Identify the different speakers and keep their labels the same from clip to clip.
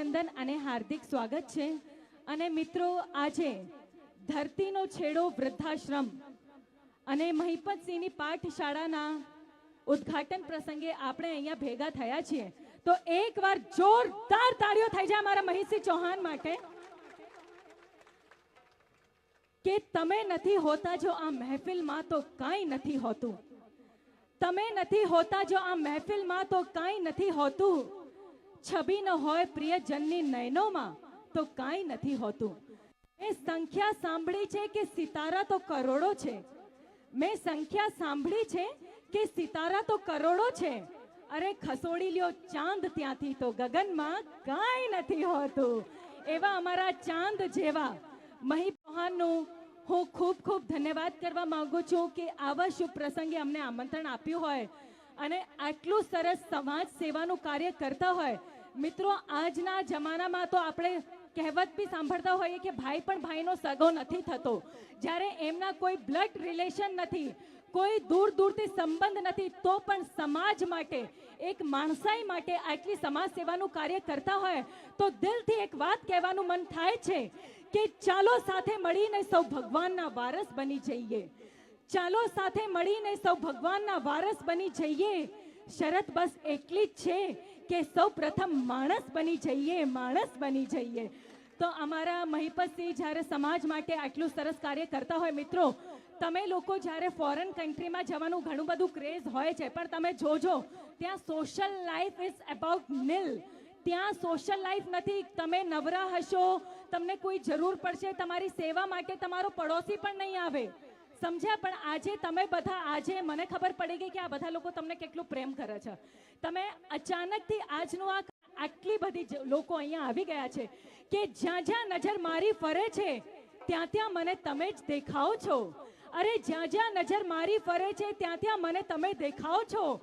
Speaker 1: અભિનંદન અને હાર્દિક સ્વાગત છે. અને મિત્રો, આજે ધરતીનો છેડો વૃદ્ધાશ્રમ અને મહિપતસિંહની પાઠશાળાના ઉદ્ઘાટન પ્રસંગે આપણે અહીંયા ભેગા થયા છીએ. તો એકવાર જોરદાર તાળીઓ થઈ જાય અમારા મહિતસિંહ ચૌહાણ માટે. કે તમે નથી હોતા જો આ મહેફિલમાં તો કાંઈ નથી હોતું. તમે નથી હોતા જો આ મહેફિલમાં તો કાંઈ નથી હોતું. છબી ન હોય પ્રિયજનની નયનોમાં, તો કાંઈ નથી હોતું. મેં સંખ્યા સાંભળી છે કે સિતારા તો કરોડો છે. મેં સંખ્યા સાંભળી છે કે સિતારા તો કરોડો છે. અરે ખસોડી લ્યો ચાંદ ત્યાંથી, તો ગગનમાં કાંઈ નથી હોતું. એવા અમારા ચાંદ જેવા. મહી ચૌહાણનું હું ખૂબ ખૂબ ધન્યવાદ કરવા માગું છું કે આવા શુભ પ્રસંગે અમને આમંત્રણ આપ્યું હોય. અને આટલું સરસ સમાજ સેવાનું કાર્ય કરતા હોય, મિત્રો, આજના જમાનામાં તો આપણે કહેવત બી સાંભળતા હોઈએ કે ભાઈ પણ ભાઈનો સગો નથી થતો. જ્યારે એમના કોઈ બ્લડ રિલેશન નથી, કોઈ દૂર દૂરથી સંબંધ નથી, તો પણ સમાજ માટે, એક માણસાઈ માટે આટલી સમાજ સેવાનું કાર્ય કરતા હોય, તો દિલથી એક વાત કહેવાનું મન થાય છે કે ચાલો સાથે મળીને સૌ ભગવાનના વારસ બની જઈએ. ચાલો સાથે મળીને સૌ ભગવાનના વારસ બની જઈએ. શરત બસ એટલી જ છે કે સૌ પ્રથમ માણસ બની જઈએ, માણસ બની જઈએ. તો અમારા મહિપતસિંહ જ્યારે સમાજ માટે આટલું સરસ કાર્ય કરતા હોય, મિત્રો, તમે લોકો જ્યારે ફોરેન કન્ટ્રીમાં જવાનું ઘણું બધું ક્રેઝ હોય છે, પણ તમે જોજો, ત્યાં social life is about nil ત્યાં સોશિયલ લાઈફ નથી. તમે નવરા હશો, તમને કોઈ જરૂર પડશે, તમારી સેવા માટે તમારો પડોશી પણ નહીં આવે. સમજ્યા, પણ આજે તમે બધા, આજે મને ખબર પડી ગઈ કે આ બધા લોકો તમને કેટલું પ્રેમ કરે છે. તમે અચાનકથી આજનું આ આટલી બધી લોકો અહીંયા આવી ગયા છે કે જ્યાં જ્યાં નજર મારી ફરે છે, ત્યાં ત્યાં મને તમે જ દેખાઓ છો. અરે, જ્યાં જ્યાં નજર મારી ફરે છે, ત્યાં ત્યાં મને તમે દેખાઓ છો.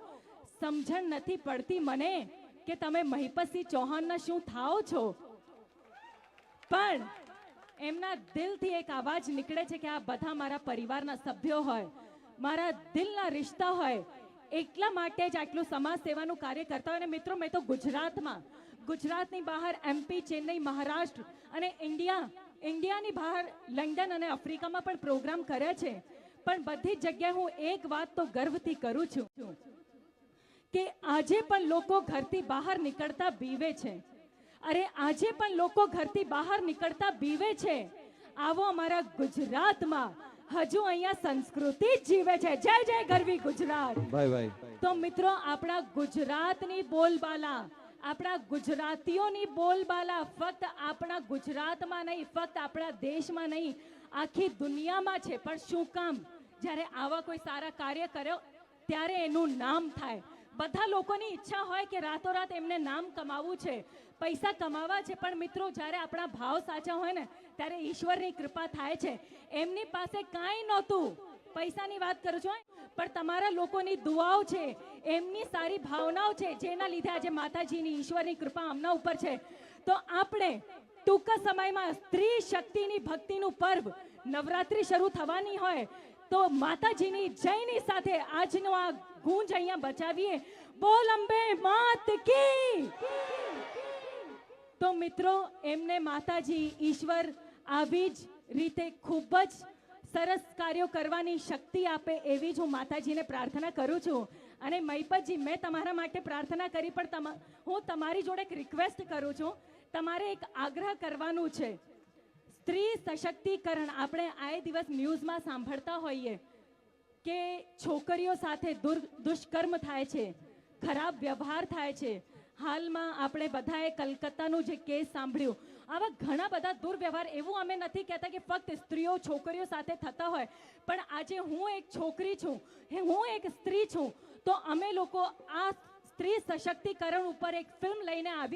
Speaker 1: સમજણ નથી પડતી મને કે તમે મહિપતસિંહ ચૌહાણના શું થાઓ છો. પણ એમના દિલથી એક અવાજ નીકળે છે કે આ બધા મારા પરિવારના સભ્યો હોય, મારા દિલના રિશ્તા હોય, એટલા માટે જ આટલું સમાજ સેવાનું કાર્ય કરતા હોય. અને મિત્રો, મેં તો ગુજરાતમાં, ગુજરાતની બહાર એમપી ચેન્નઈ, મહારાષ્ટ્ર અને ઇન્ડિયા, ઇન્ડિયાની બહાર લંડન અને આફ્રિકામાં પણ પ્રોગ્રામ કર્યા છે. પણ બધી જ જગ્યાએ હું એક વાત તો ગર્વથી કરું છું કે આજે પણ લોકો ઘરથી બહાર નીકળતા બીવે છે. અરે આજે પણ લોકો ઘરથી બહાર નીકળતા બીવે છે. આવો અમારા ગુજરાતમાં. હજુ અહીંયા સંસ્કૃતિ જીવે છે. જય જય ગરવી ગુજરાત.
Speaker 2: ભાઈ ભાઈ.
Speaker 1: તો મિત્રો આપણા ગુજરાતની બોલબાલા આપણા ગુજરાતીઓની બોલબાલા ફક્ત આપણા ગુજરાતમાં નહીં ફક્ત આપણા દેશમાં નહીં આખી દુનિયામાં છે. પણ શું કામ? જ્યારે આવા કોઈ સારા કાર્ય કર્યો ત્યારે એનું નામ થાય. બધા લોકોની ઈચ્છા હોય કે રાતોરાત એમને નામ કમાવવું છે, પૈસા કમાવા છે, પણ મિત્રો જ્યારે આપણા ભાવ સાચા હોય ને, ત્યારે ઈશ્વરની કૃપા થાય છે. એમની પાસે કાંઈ નહોતું. પૈસાની વાત કરું છું પણ તમારા લોકોની દુઆઓ છે, એમની સારી ભાવનાઓ છે, જેના લીધે આજે માતાજીની ઈશ્વરની કૃપા આમના ઉપર છે. તો આપણે ટૂંક સમયમાં સ્ત્રી શક્તિની ભક્તિનું પર્વ નવરાત્રિ શરૂ થવાની હોય તો માતાજીની જયની સાથે આજનો આ ગુંજ અહીંયા બચાવીએ. બોલ અંબે, માત કી! તો મિત્રો, એમને માતાજી ઈશ્વર આવી જ રીતે ખૂબ જ સરસ કાર્યો કરવાની શક્તિ આપે એવી જ હું માતાજીને પ્રાર્થના કરું છું. અને મહિપતજી, મેં તમારા માટે પ્રાર્થના કરી, પણ હું તમારી જોડે એક રિક્વેસ્ટ કરું છું. તમારે એક આગ્રહ કરવાનું છે. સ્ત્રી સશક્તિકરણ આપણે આ દિવસ ન્યૂઝમાં સાંભળતા હોઈએ કે છોકરીઓ સાથે દુષ્કર્મ થાય છે, ખરાબ વ્યવહાર થાય છે. હાલમાં આપણે બધાએ કલકત્તાનું જે કેસ સાંભળ્યું, આવા ઘણા બધા દુર્વ્યવહાર એવું અમે નથી કહેતા કે ફક્ત સ્ત્રીઓ છોકરીઓ સાથે થતા હોય. પણ આજે હું એક છોકરી છું હું એક સ્ત્રી છું, તો અમે લોકો આ સ્ત્રી સશક્તિકરણ ઉપર એક ફિલ્મ લઈને આવી